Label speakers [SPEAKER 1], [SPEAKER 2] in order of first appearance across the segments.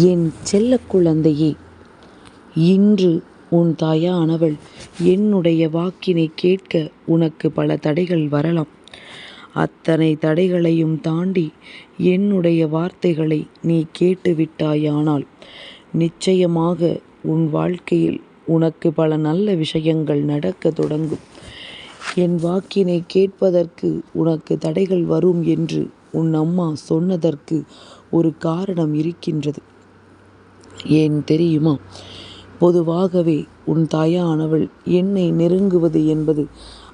[SPEAKER 1] என் செல்ல குழந்தையே இன்று உன் தாயானவள் என்னுடைய வாக்கினைக் கேட்க உனக்கு பல தடைகள் வரலாம். அத்தனை தடைகளையும் தாண்டி என்னுடைய வார்த்தைகளை நீ கேட்டுவிட்டாயானால் நிச்சயமாக உன் வாழ்க்கையில் உனக்கு பல நல்ல விஷயங்கள் நடக்கத் தொடங்கும். என் வாக்கினைக் கேட்பதற்கு உனக்கு தடைகள் வரும் என்று உன் அம்மா சொன்னதற்கு ஒரு காரணம் இருக்கின்றது. ஏன் தெரியுமா? பொதுவாகவே உன் தாயானவள் என்னை நெருங்குவது என்பது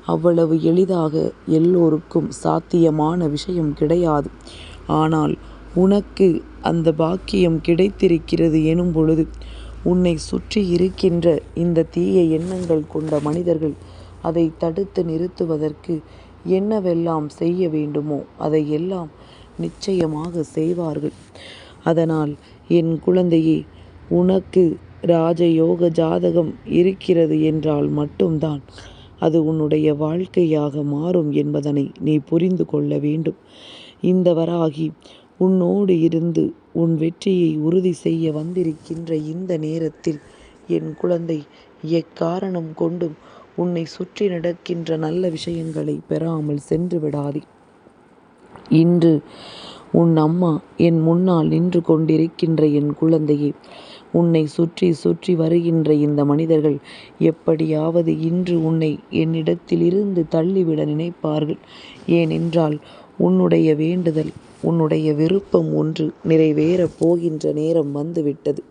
[SPEAKER 1] அவ்வளவு எளிதாக எல்லோருக்கும் சாத்தியமான விஷயம் கிடையாது. ஆனால் உனக்கு அந்த பாக்கியம் கிடைத்திருக்கிறது எனும் பொழுது உன்னை சுற்றி இருக்கின்ற இந்த தீய எண்ணங்கள் கொண்ட மனிதர்கள் அதை தடுத்து நிறுத்துவதற்கு என்னவெல்லாம் செய்ய வேண்டுமோ அதையெல்லாம் நிச்சயமாக செய்வார்கள். அதனால் என் குழந்தையே உனக்கு ராஜயோக ஜாதகம் இருக்கிறது என்றால் மட்டும்தான் அது உன்னுடைய வாழ்க்கையாக மாறும் என்பதனை நீ புரிந்து கொள்ள வேண்டும். இந்த வராகி உன்னோடு இருந்து உன் வெற்றியை உறுதி செய்ய வந்திருக்கின்ற இந்த நேரத்தில் என் குழந்தை எக்காரணம் கொண்டும் உன்னை சுற்றி நடக்கின்ற நல்ல விஷயங்களை பெறாமல் சென்று விடாதே. இன்று உன் அம்மா என் முன்னால் நின்று கொண்டிருக்கின்ற என் குழந்தையே உன்னை சுற்றி சுற்றி வருகின்ற இந்த மனிதர்கள் எப்படியாவது இன்று உன்னை என்னிடத்திலிருந்து தள்ளிவிட நினைப்பார்கள். ஏனென்றால் உன்னுடைய வேண்டுதல் உன்னுடைய விருப்பம் ஒன்று நிறைவேறப் போகின்ற நேரம் வந்துவிட்டது.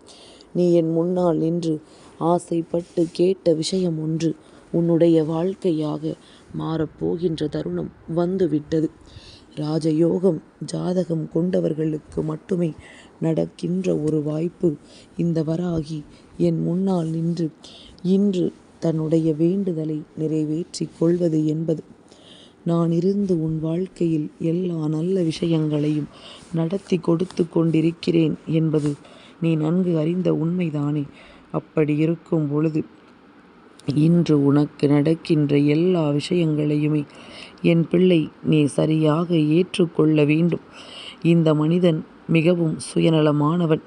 [SPEAKER 1] நீ என் முன்னால் நின்று ஆசைப்பட்டு கேட்ட விஷயம் ஒன்று உன்னுடைய வாழ்க்கையாக மாறப்போகின்ற தருணம் வந்துவிட்டது. ராஜயோகம் ஜாதகம் கொண்டவர்களுக்கு மட்டுமே நடக்கின்ற ஒரு வாய்ப்பு இந்த வராகி என் முன்னால் நின்று இன்று தன்னுடைய வேண்டுதலை நிறைவேற்றி கொள்வது என்பது. நான் இருந்து உன் வாழ்க்கையில் எல்லா நல்ல விஷயங்களையும் நடத்திக் கொடுத்து கொண்டிருக்கிறேன் என்பது நீ நன்கு அறிந்த உண்மைதானே. அப்படியிருக்கும் பொழுது இன்று உனக்கு நடக்கின்ற எல்லா விஷயங்களையுமே என் பிள்ளை நீ சரியாக ஏற்றுக்கொள்ள வேண்டும். இந்த மனிதன் மிகவும் சுயநலமானவன்.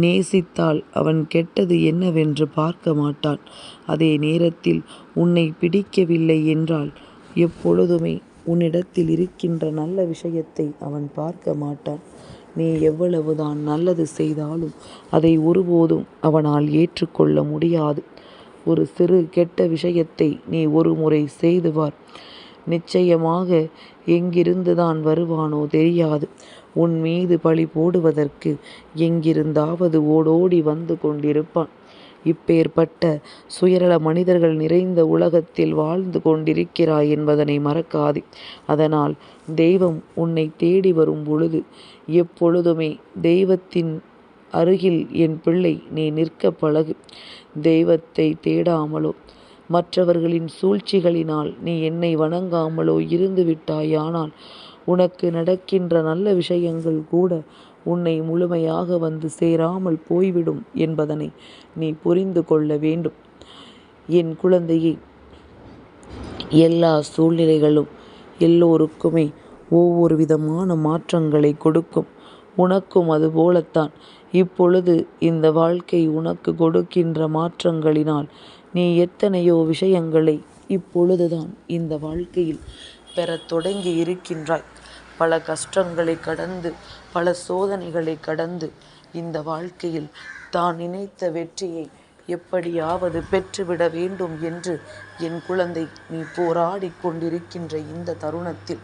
[SPEAKER 1] நேசித்தால் அவன் கெட்டது என்னவென்று பார்க்க மாட்டான். அதே நேரத்தில் உன்னை பிடிக்கவில்லை என்றால் எப்பொழுதுமே உன்னிடத்தில் இருக்கின்ற நல்ல விஷயத்தை அவன் பார்க்க மாட்டான். நீ எவ்வளவுதான் நல்லது செய்தாலும் அதை ஒருபோதும் அவனால் ஏற்றுக்கொள்ள முடியாது. ஒரு சிறு கெட்ட விஷயத்தை நீ ஒருமுறை முறை செய்துவார் நிச்சயமாக எங்கிருந்துதான் வருவானோ தெரியாது. உன் மீது பழி போடுவதற்கு எங்கிருந்தாவது ஓடோடி வந்து கொண்டிருப்பான். இப்பேற்பட்ட சுயநல மனிதர்கள் நிறைந்த உலகத்தில் வாழ்ந்து கொண்டிருக்கிறாய் என்பதனை மறக்காதே. அதனால் தெய்வம் உன்னை தேடி வரும் பொழுது எப்பொழுதுமே தெய்வத்தின் அருகில் என் பிள்ளை நீ நிற்க பழகு. தெய்வத்தை தேடாமலோ மற்றவர்களின் சூழ்ச்சிகளினால் நீ என்னை வணங்காமலோ இருந்து விட்டாயானால் உனக்கு நடக்கின்ற நல்ல விஷயங்கள் கூட உன்னை முழுமையாக வந்து சேராமல் போய்விடும் என்பதனை நீ புரிந்து கொள்ள வேண்டும். என் குழந்தையை எல்லா சூழ்நிலைகளும் எல்லோருக்குமே ஒவ்வொரு விதமான மாற்றங்களை கொடுக்கும். உனக்கும் அதுபோலத்தான். இப்பொழுது இந்த வாழ்க்கை உனக்கு கொடுக்கின்ற மாற்றங்களினால் நீ எத்தனையோ விஷயங்களை இப்பொழுதுதான் இந்த வாழ்க்கையில் பெறத் தொடங்கி இருக்கின்றாய். பல கஷ்டங்களை கடந்து பல சோதனைகளை கடந்து இந்த வாழ்க்கையில் தான் நினைத்த வெற்றியை எப்படியாவது பெற்றுவிட வேண்டும் என்று என் குழந்தை நீ போராடி கொண்டிருக்கின்ற இந்த தருணத்தில்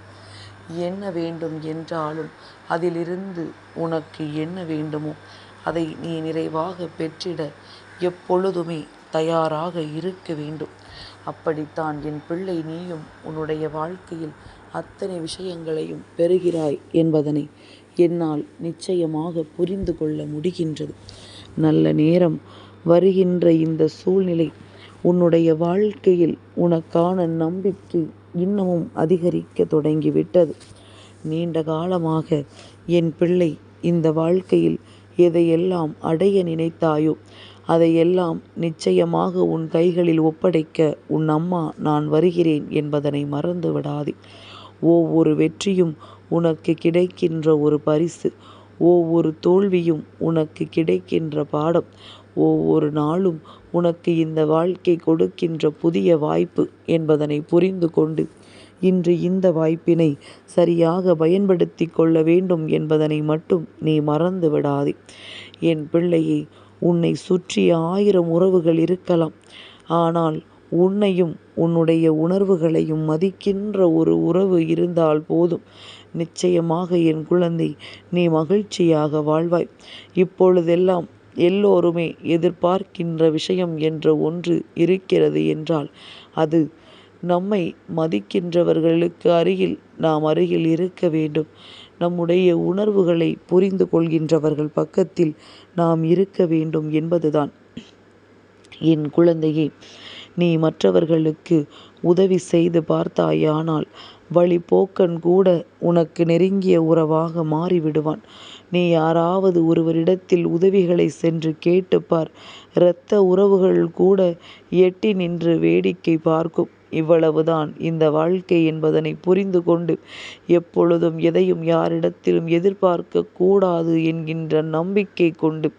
[SPEAKER 1] என்ன வேண்டும் என்றாலும் அதிலிருந்து உனக்கு என்ன வேண்டுமோ அதை நீ நிறைவாக பெற்றிட எப்பொழுதுமே தயாராக இருக்க வேண்டும். அப்படித்தான் என் பிள்ளை நீயும் உன்னுடைய வாழ்க்கையில் அத்தனை விஷயங்களையும் பெறுகிறாய் என்பதனை என்னால் நிச்சயமாக புரிந்து கொள்ள முடிகின்றது. நல்ல நேரம் வருகின்ற இந்த சூழ்நிலை உன்னுடைய வாழ்க்கையில் உனக்கான நம்பிக்கை இன்னமும் அதிகரிக்கத் தொடங்கிவிட்டது. நீண்ட காலமாக என் பிள்ளை இந்த வாழ்க்கையில் எதையெல்லாம் அடைய நினைத்தாயோ அதையெல்லாம் நிச்சயமாக உன் கைகளில் ஒப்படைக்க உன் அம்மா நான் வருகிறேன் என்பதனை மறந்து விடாதே. ஒவ்வொரு வெற்றியும் உனக்கு கிடைக்கின்ற ஒரு பரிசு. ஒவ்வொரு தோல்வியும் உனக்கு கிடைக்கின்ற பாடம் ஒவ்வொரு நாளும் உனக்கு இந்த வாழ்க்கை கொடுக்கின்ற புதிய வாய்ப்பு என்பதனை புரிந்து கொண்டு இன்று இந்த வாய்ப்பினை சரியாக பயன்படுத்தி கொள்ள வேண்டும் என்பதனை மட்டும் நீ மறந்து விடாதே. என் பிள்ளையை உன்னை சுற்றி ஆயிரம் உறவுகள் இருக்கலாம். ஆனால் உன்னையும் உன்னுடைய உணர்வுகளையும் மதிக்கின்ற ஒரு உறவு இருந்தால் போதும். நிச்சயமாக என் குழந்தை நீ மகிழ்ச்சியாக வாழ்வாய். இப்பொழுதெல்லாம் எல்லோருமே எதிர்பார்க்கின்ற விஷயம் என்ற ஒன்று இருக்கிறது என்றால் அது நம்மை மதிக்கின்றவர்களுக்கு அருகில் நாம் அருகில் இருக்க வேண்டும். நம்முடைய உணர்வுகளை புரிந்து கொள்கின்றவர்கள் பக்கத்தில் நாம் இருக்க வேண்டும் என்பதுதான். என் குழந்தையே நீ மற்றவர்களுக்கு உதவி செய்து பார்த்தாயானால் வழிபோக்கன் கூட உனக்கு நெருங்கிய உறவாக மாறிவிடுவான். நீ யாராவது ஒருவரிடத்தில் உதவிகளை சென்று கேட்டுப்பார். இரத்த உறவுகள் கூட எட்டி நின்று வேடிக்கை பார்க்கும். இவ்வளவுதான் இந்த வாழ்க்கை என்பதனை புரிந்து கொண்டு எப்பொழுதும் எதையும் யாரிடத்திலும் எதிர்பார்க்க கூடாது என்கின்ற நம்பிக்கை கொண்டு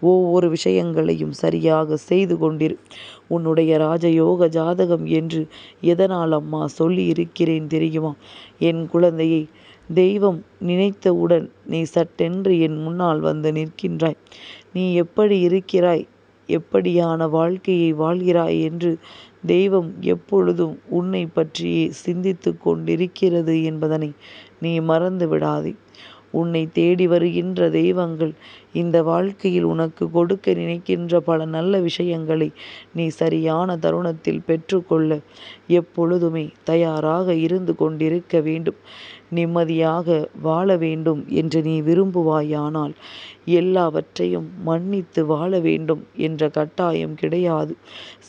[SPEAKER 1] ஒவ்வொரு விஷயங்களையும் சரியாக செய்து கொண்டிரு. உன்னுடைய ராஜயோக ஜாதகம் என்று எதனால் அம்மா சொல்லி இருக்கிறேன் தெரியுமா? என் குழந்தையை தெய்வம் நினைத்தவுடன் நீ சட்டென்று என் முன்னால் வந்து நிற்கின்றாய். நீ எப்படி இருக்கிறாய்? எப்படியான வாழ்க்கையை வாழ்கிறாய் என்று தெய்வம் எப்பொழுதும் உன்னை பற்றியே சிந்தித்து கொண்டிருக்கிறது என்பதனை நீ மறந்து விடாதே உன்னை தேடி வருகின்ற தெய்வங்கள் இந்த வாழ்க்கையில் உனக்கு கொடுக்க நினைக்கின்ற பல நல்ல விஷயங்களை நீ சரியான தருணத்தில் பெற்றுக்கொள்ள எப்பொழுதுமே தயாராக இருந்து கொண்டிருக்க வேண்டும். நிம்மதியாக வாழ வேண்டும் என்று நீ விரும்புவாயானால் எல்லாவற்றையும் மன்னித்து வாழ வேண்டும் என்ற கட்டாயம் கிடையாது.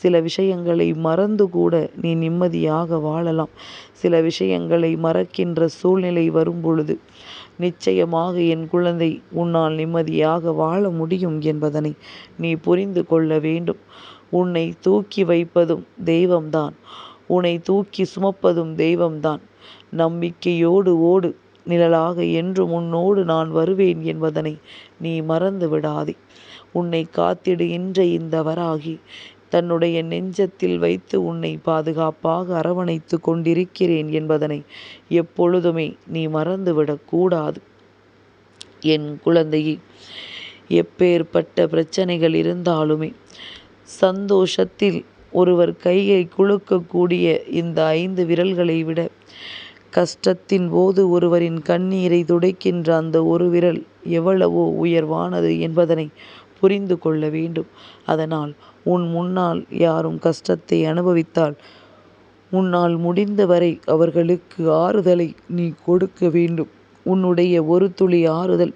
[SPEAKER 1] சில விஷயங்களை மறந்து கூட நீ நிம்மதியாக வாழலாம். சில விஷயங்களை மறக்கின்ற சூழ்நிலை வரும் பொழுது நிச்சயமாக என் குழந்தை உன்னால் நிம்மதியாக வாழ முடியும் என்பதனை நீ புரிந்து கொள்ள வேண்டும். உன்னை தூக்கி வைப்பதும் தெய்வம்தான். உன்னை தூக்கி சுமப்பதும் தெய்வம்தான். நம்பிக்கையோடு ஓடு. நிழலாக என்று உன்னோடு நான் வருவேன் என்பதனை நீ மறந்து விடாதே உன்னை காத்திடுகின்ற இந்த வராகி. தன்னுடைய நெஞ்சத்தில் வைத்து உன்னை பாதுகாப்பாக அரவணைத்து கொண்டிருக்கிறேன் என்பதனை எப்பொழுதுமே நீ மறந்துவிடக்கூடாது என் குழந்தையை எப்பேற்பட்ட பிரச்சனைகள் இருந்தாலுமே சந்தோஷத்தில் ஒருவர் கையை குலுக்கக்கூடிய இந்த ஐந்து விரல்களை விட கஷ்டத்தின் போது ஒருவரின் கண்ணீரை துடைக்கின்ற அந்த ஒரு விரல் எவ்வளவோ உயர்வானது என்பதனை புரிந்து கொள்ள வேண்டும். அதனால் உன் முன்னால் யாரும் கஷ்டத்தை அனுபவித்தால் உன்னால் முடிந்தவரை அவர்களுக்கு ஆறுதலை நீ கொடுக்க வேண்டும். உன்னுடைய ஒரு துளி ஆறுதல்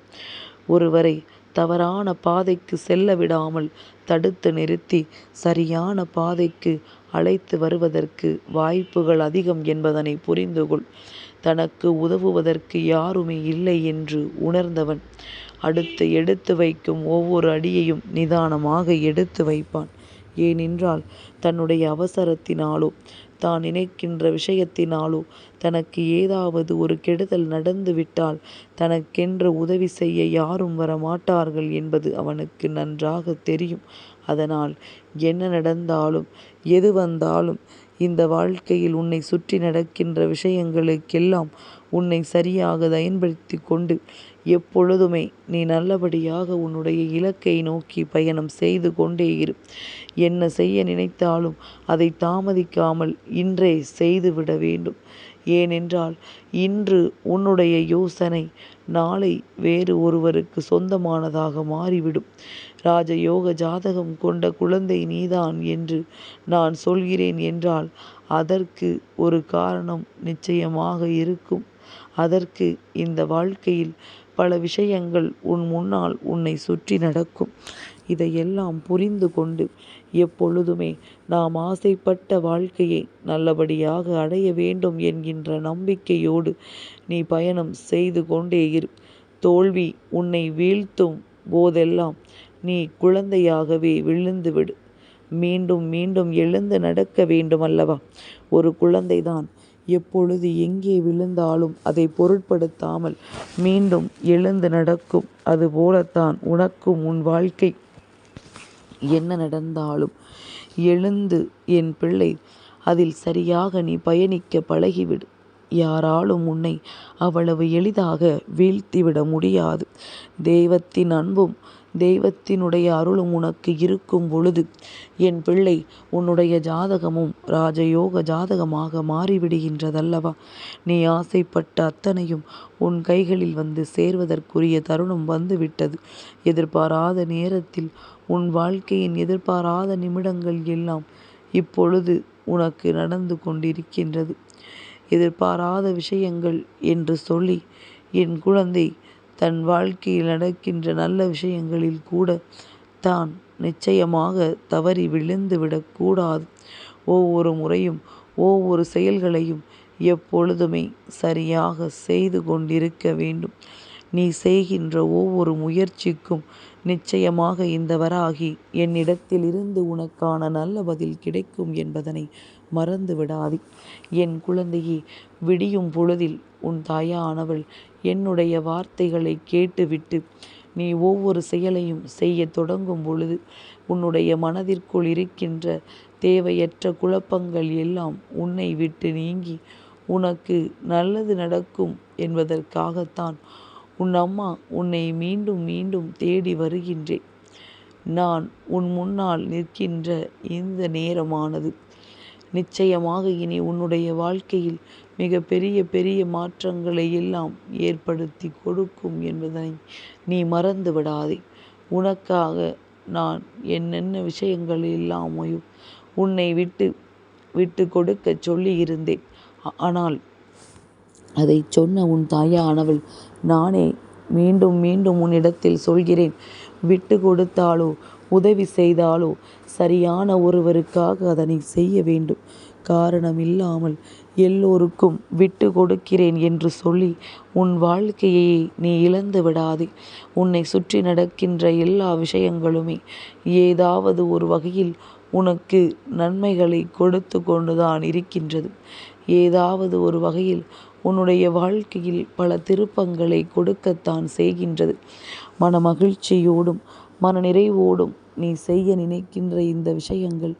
[SPEAKER 1] ஒருவரை தவறான பாதைக்கு செல்ல விடாமல் தடுத்து நிறுத்தி சரியான பாதைக்கு அழைத்து வருவதற்கு வாய்ப்புகள் அதிகம் என்பதனை புரிந்து கொள் தனக்கு உதவுவதற்கு யாருமே இல்லை என்று உணர்ந்தவன் அடுத்து எடுத்து வைக்கும் ஒவ்வொரு அடியையும் நிதானமாக எடுத்து வைப்பான். ஏனென்றால் தன்னுடைய அவசரத்தினாலோ தான் நினைக்கின்ற விஷயத்தினாலோ தனக்கு ஏதாவது ஒரு கெடுதல் நடந்துவிட்டால் தனக்கென்று உதவி செய்ய யாரும் வரமாட்டார்கள் என்பது அவனுக்கு நன்றாக தெரியும். அதனால் என்ன நடந்தாலும் எது வந்தாலும் இந்த வாழ்க்கையில் உன்னை சுற்றி நடக்கின்ற விஷயங்களுக்கெல்லாம் உன்னை சரியாக பயன்படுத்தி கொண்டு எப்பொழுதுமே நீ நல்லபடியாக உன்னுடைய இலக்கை நோக்கி பயணம் செய்து கொண்டே இரு. என்ன செய்ய நினைத்தாலும் அதை தாமதிக்காமல் இன்றே செய்துவிட வேண்டும். ஏனென்றால் இன்று உன்னுடைய யோசனை நாளை வேறு ஒருவருக்கு சொந்தமானதாக மாறிவிடும். ராஜயோக ஜாதகம் கொண்ட குழந்தை நீதான் என்று நான் சொல்கிறேன் என்றால் அதற்கு ஒரு காரணம் நிச்சயமாக இருக்கும். அதற்கு இந்த வாழ்க்கையில் பல விஷயங்கள் உன் முன்னால் உன்னை சுற்றி நடக்கும். இதையெல்லாம் புரிந்து கொண்டு எப்பொழுதுமே நாம் ஆசைப்பட்ட வாழ்க்கையை நல்லபடியாக அடைய வேண்டும் என்கின்ற நம்பிக்கையோடு நீ பயணம் செய்து கொண்டே இரு. தோல்வி உன்னை வீழ்த்தும் போதெல்லாம் நீ குழந்தையாகவே விழுந்துவிடு மீண்டும் மீண்டும் எழுந்து நடக்க வேண்டும் அல்லவா ஒரு குழந்தைதான் எப்பொழுது எங்கே விழுந்தாலும் அதை பொருட்படுத்தாமல் மீண்டும் எழுந்து நடக்கும். அதுபோலத்தான் உனக்கும் உன் வாழ்க்கை. என்ன நடந்தாலும் எழுந்து என் பிள்ளை அதில் சரியாக நீ பயணிக்க பழகிவிடு. யாராலும் உன்னை அவ்வளவு எளிதாக வீழ்த்திவிட முடியாது. தெய்வத்தின் அன்பும் தெய்வத்தினுடைய அருளும் உனக்கு இருக்கும் பொழுது. என் பிள்ளை உன்னுடைய ஜாதகமும் ராஜயோக ஜாதகமாக மாறிவிடுகின்றதல்லவா? நீ ஆசைப்பட்ட அத்தனையும் உன் கைகளில் வந்து சேர்வதற்குரிய தருணம் வந்துவிட்டது. எதிர்பாராத நேரத்தில் உன் வாழ்க்கையின் எதிர்பாராத நிமிடங்கள் எல்லாம் இப்பொழுது உனக்கு நடந்து கொண்டிருக்கின்றது. எதிர்பாராத விஷயங்கள் என்று சொல்லி என் குழந்தை தன் வாழ்க்கையில் நடக்கின்ற நல்ல விஷயங்களில் கூட தான் நிச்சயமாக தவறி விழுந்து விடக்கூடாது ஒவ்வொரு முறையும் ஒவ்வொரு செயல்களையும் எப்பொழுதுமே சரியாக செய்து கொண்டிருக்க வேண்டும். நீ செய்கின்ற ஒவ்வொரு முயற்சிக்கும் நிச்சயமாக இந்த வராகி என்னிடத்திலிருந்து உனக்கான நல்ல பதில் கிடைக்கும் என்பதனை மறந்து விடாதே என் குழந்தையே விடியும் பொழுதில் உன் தாயானவள் என்னுடைய வார்த்தைகளை கேட்டுவிட்டு நீ ஒவ்வொரு செயலையும் செய்ய தொடங்கும் பொழுது உன்னுடைய மனதிற்குள் இருக்கின்ற தேவையற்ற குழப்பங்கள் எல்லாம் உன்னை விட்டு நீங்கி உனக்கு நல்லது நடக்கும் என்பதற்காகத்தான் உன் அம்மா உன்னை மீண்டும் மீண்டும் தேடி வருகின்றேன். நான் உன் முன்னால் நிற்கின்ற இந்த நேரமானது. நிச்சயமாக இனி உன்னுடைய வாழ்க்கையில் மிக பெரிய பெரிய மாற்றங்களை எல்லாம் ஏற்படுத்தி கொடுக்கும் என்பதனை நீ மறந்து விடாதே உனக்காக நான் என்னென்ன விஷயங்கள் எல்லாமையும் உன்னை விட்டு விட்டு கொடுக்க சொல்லியிருந்தேன். ஆனால் அதை சொன்ன உன் தாயானவள் நானே மீண்டும் மீண்டும் உன்னிடத்தில் சொல்கிறேன். விட்டு கொடுத்தாலோ உதவி செய்தாலோ சரியான ஒருவருக்காக அதனை செய்ய வேண்டும். காரணம் இல்லாமல் எல்லோருக்கும் விட்டு கொடுக்கிறேன் என்று சொல்லி உன் வாழ்க்கையை நீ இழந்து விடாதே. உன்னை சுற்றி நடக்கின்ற எல்லா விஷயங்களுமே ஏதாவது ஒரு வகையில் உனக்கு நன்மைகளை கொடுத்து கொண்டுதான் இருக்கின்றது. ஏதாவது ஒரு வகையில் உன்னுடைய வாழ்க்கையில் பல திருப்பங்களை கொடுக்கத்தான் செய்கின்றது. மன மகிழ்ச்சியோடும் மன நிறைவோடும் நீ செய்ய நினைக்கின்ற இந்த விஷயங்கள்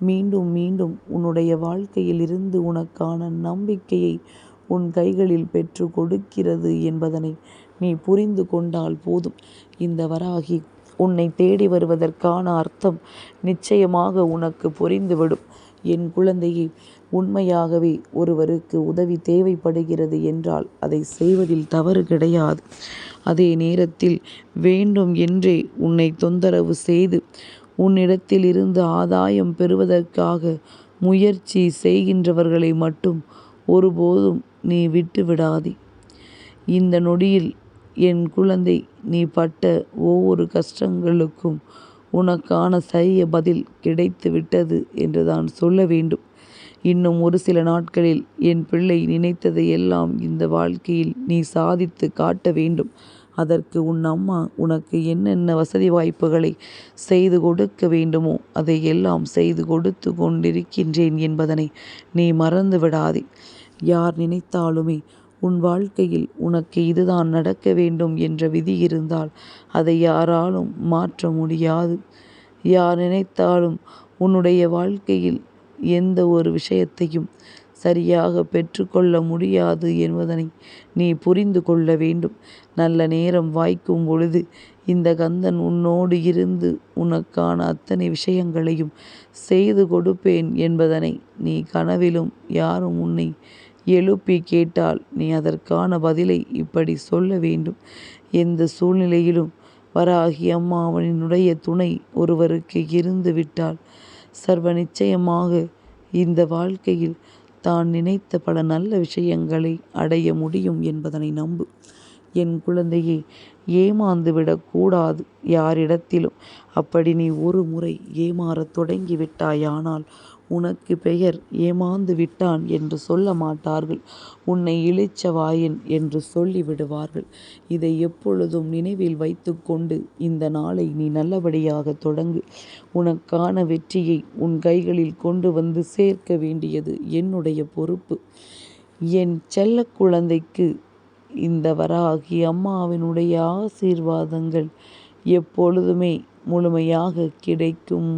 [SPEAKER 1] மீண்டும் மீண்டும் உன்னுடைய வாழ்க்கையில் இருந்து உனக்கான நம்பிக்கையை உன் கைகளில் பெற்று கொடுக்கிறது என்பதனை நீ புரிந்து கொண்டால் போதும். இந்த வராகி உன்னை தேடி வருவதற்கான அர்த்தம் நிச்சயமாக உனக்கு புரிந்துவிடும். என் குழந்தையை உண்மையாகவே ஒருவருக்கு உதவி தேவைப்படுகிறது என்றால் அதை செய்வதில் தவறு கிடையாது. அதே நேரத்தில் வேண்டும் என்றே உன்னை தொந்தரவு செய்து உன்னிடத்திலிருந்து ஆதாயம் பெறுவதற்காக முயற்சி செய்கின்றவர்களை மட்டும் ஒருபோதும் நீ விட்டு விடாதே இந்த நொடியில் என் குழந்தை நீ பட்ட ஒவ்வொரு கஷ்டங்களுக்கும் உனக்கான சரிய பதில் கிடைத்து விட்டது என்று தான் சொல்ல வேண்டும். இன்னும் ஒரு சில நாட்களில் என் பிள்ளை நினைத்ததை எல்லாம் இந்த வாழ்க்கையில் நீ சாதித்து காட்ட வேண்டும். அதற்கு உன் அம்மா உனக்கு என்னென்ன வசதி வாய்ப்புகளை செய்து கொடுக்க வேண்டுமோ அதை எல்லாம் செய்து கொடுத்து கொண்டிருக்கின்றேன் என்பதனை நீ மறந்து விடாதே. யார் நினைத்தாலுமே உன் வாழ்க்கையில் உனக்கு இதுதான் நடக்க வேண்டும் என்ற விதி இருந்தால் அதை யாராலும் மாற்ற முடியாது. யார் நினைத்தாலும் உன்னுடைய வாழ்க்கையில் எந்த ஒரு விஷயத்தையும் சரியாக பெற்றுக்கொள்ள முடியாது என்பதனை நீ புரிந்து கொள்ள வேண்டும். நல்ல நேரம் வாய்க்கும் பொழுது இந்த கந்தன் உன்னோடு இருந்து உனக்கான அத்தனை விஷயங்களையும் செய்து கொடுப்பேன் என்பதனை நீ கனவிலும் யாரும் உன்னை எழுப்பி கேட்டால் நீ அதற்கான பதிலை இப்படி சொல்ல வேண்டும். எந்த சூழ்நிலையிலும் வராகி அம்மாவனினுடைய துணை ஒருவருக்கு இருந்து விட்டால் சர்வ நிச்சயமாக இந்த வாழ்க்கையில் தான் நினைத்த பல நல்ல விஷயங்களை அடைய முடியும் என்பதனை நம்பு. என் குழந்தையை ஏமாந்து விடக்கூடாது யாரிடத்திலும் அப்படி நீ ஒரு முறை ஏமாறத் தொடங்கிவிட்டாயானால் உனக்கு பெயர் ஏமாந்து விட்டான் என்று சொல்ல மாட்டார்கள். உன்னை இளிச்சவாயன் என்று சொல்லி விடுவார்கள். இதை எப்பொழுதும் நினைவில் வைத்துக்கொண்டு இந்த நாளை நீ நல்லபடியாக தொடங்கு. உனக்கான வெற்றியை உன் கைகளில் கொண்டு வந்து சேர்க்க வேண்டியது என்னுடைய பொறுப்பு. என் செல்ல குழந்தைக்கு இந்த வராகி அம்மாவினுடைய ஆசீர்வாதங்கள் எப்பொழுதுமே முழுமையாக கிடைக்கும்.